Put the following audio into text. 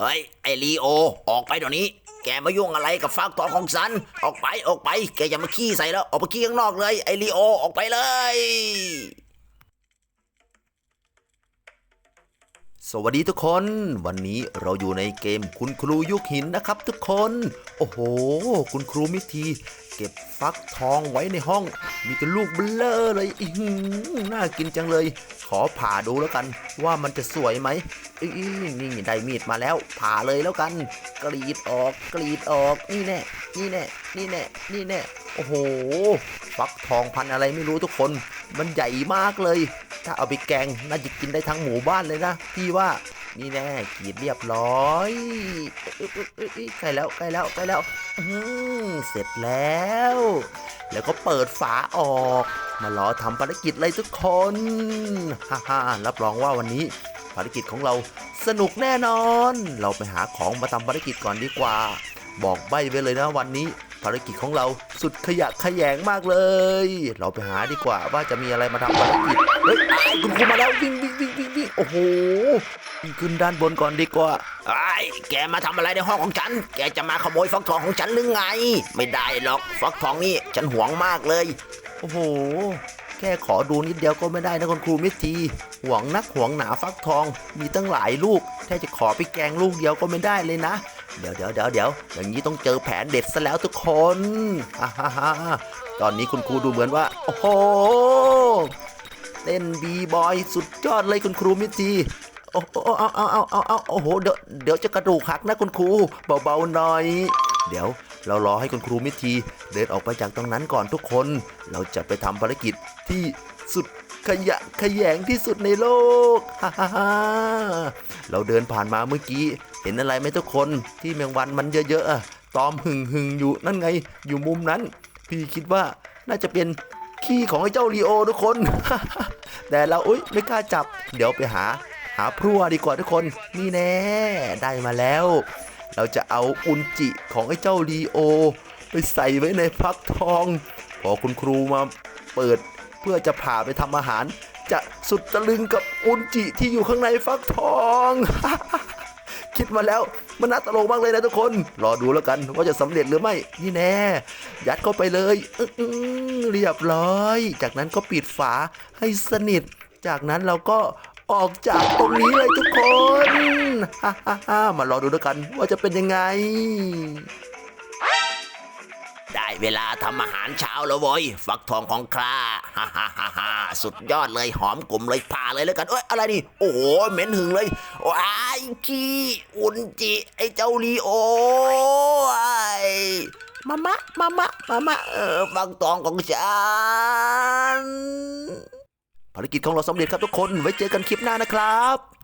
เฮ้ยไอลีโอ ออกไปเดี๋ยวนี้ แกมายุ่งอะไรกับฟากตอนของฉัน ออกไปออกไป แกอย่ามาขี้ใส่แล้ว ออกไปขี้ข้างนอกเลย ไอลีโอ ออกไปเลย สวัสดีทุกคน วันนี้เราอยู่ในเกมคุณครูยุคหินนะครับทุกคน โอ้โห คุณครูมิที เก็บฟักทองไว้ในห้อง มีแต่ลูกเบลอเลยอื้อน่ากินจังเลย ขอผ่าดูแล้วกัน ว่ามันจะสวยไหมอื้อนี่ได้มีดมาแล้ว ผ่าเลยแล้วกัน กรีดออกกรีดออกนี่แน่นี่แน่ นี่แน่นี่แน่โอ้โหฟักทองพันอะไรไม่รู้ทุกคน มันใหญ่มากเลย ถ้าเอาไปแกงน่าจะกินได้ทั้งหมู่บ้านเลยนะพี่ว่านี่แน่กรีดเรียบร้อยใกล้แล้วใกล้แล้วใกล้แล้วเสร็จแล้ว แล้วก็เปิดฝาออก มารอทำภารกิจเลยทุกคนฮ่าฮ่ารับรองว่าวันนี้ ภารกิจของเราสนุกแน่นอน เราไปหาของมาทำภารกิจก่อนดีกว่า บอกใบไว้เลยนะวันนี้ ภารกิจของเราสุดขยะขยงมากเลย เราไปหาดีกว่าว่าจะมีอะไรมาทำภารกิจ เฮ้ยคุณครูมาแล้ววิ่งวิ่งวิ่งวิ่งวิ่งโอ้โหขึ้นด้านบนก่อนดีกว่าไอ้แกมาทำอะไรในห้องของฉัน แกจะมาขโมยฟักทองของฉันหรือไง ไม่ได้หรอกฟักทองนี่ฉันหวงมากเลย โอ้โห แค่ขอดูนิดเดียวก็ไม่ได้นะคุณครูมิตรทีหวงนักหวงหนาฟักทองมีตั้งหลายลูกแค่จะขอไปแกงลูกเดียวก็ไม่ได้เลยนะ เดี๋ยวเดี๋ยวเดี๋ยวเดี๋ยวอย่างนี้ต้องเจอแผนเด็ดซะแล้วทุกคนฮ่าฮ่าฮ่าตอนนี้คุณครูดูเหมือนว่า โอ้โหเต้นบีบอยสุดยอดเลยคุณครูมิตรทีโอ้โหเอาเอาเอาเอาเอาโอ้โหเดี๋ยวเดี๋ยวจะกระดูกหักนะคุณครูเบาๆหน่อย เดี๋ยวเรารอให้คุณครูมิตรทีเดินออกไปจากตรงนั้นก่อนทุกคน เราจะไปทำภารกิจที่สุด ขยะแขยงที่สุดในโลกฮ่าฮ่าฮ่าเราเดินผ่านมาเมื่อกี้ เห็นอะไรไหมทุกคนที่แมงวันมันเยอะๆตอมหึงหึงๆอยู่นั่นไง อยู่มุมนั้น พี่คิดว่าน่าจะเป็นขี้ของไอ้เจ้าลีโอทุกคน แต่เราอุ้ยไม่กล้าจับ เดี๋ยวไปหา หาพรัวดีกว่าทุกคน นี่แน่ได้มาแล้ว เราจะเอาอุนจิของไอ้เจ้าลีโอ ไปใส่ไว้ในฟักทอง พอคุณครูมาเปิด พื่อจะผ่าไปทำอาหาร จะสุดตะลึงกับอุนจิที่อยู่ข้างในฟักทอง คิดมาแล้วมันน่าตลกมากเลยนะทุกคน รอดูแล้วกันว่าจะสำเร็จหรือไม่ นี่แน่ ยัดเข้าไปเลยอเรียบร้อย จากนั้นก็ปิดฝาให้สนิท จากนั้นเราก็ออกจากตรงนี้เลยทุกคน ฮ่าฮ่าฮ่ามารอดูแล้วกันว่าจะเป็นยังไง ได้เวลาทำอาหารเช้าแล้วเว้ยฟักทองของคราฮ่าฮ่าฮ่าฮ่าสุดยอดเลยหอมกลุ่มเลยผ่าเลยแล้วกันเอ้ยอะไรนี่ โอ้โหเหม็นหึงเลยว้ายขี้อุนจิ ไอ้เจ้าลีโอไอ้มามะมามะมามะเออฟักทองของฉันภารกิจของเราสำเร็จครับทุกคนไว้เจอกันคลิปหน้านะครับ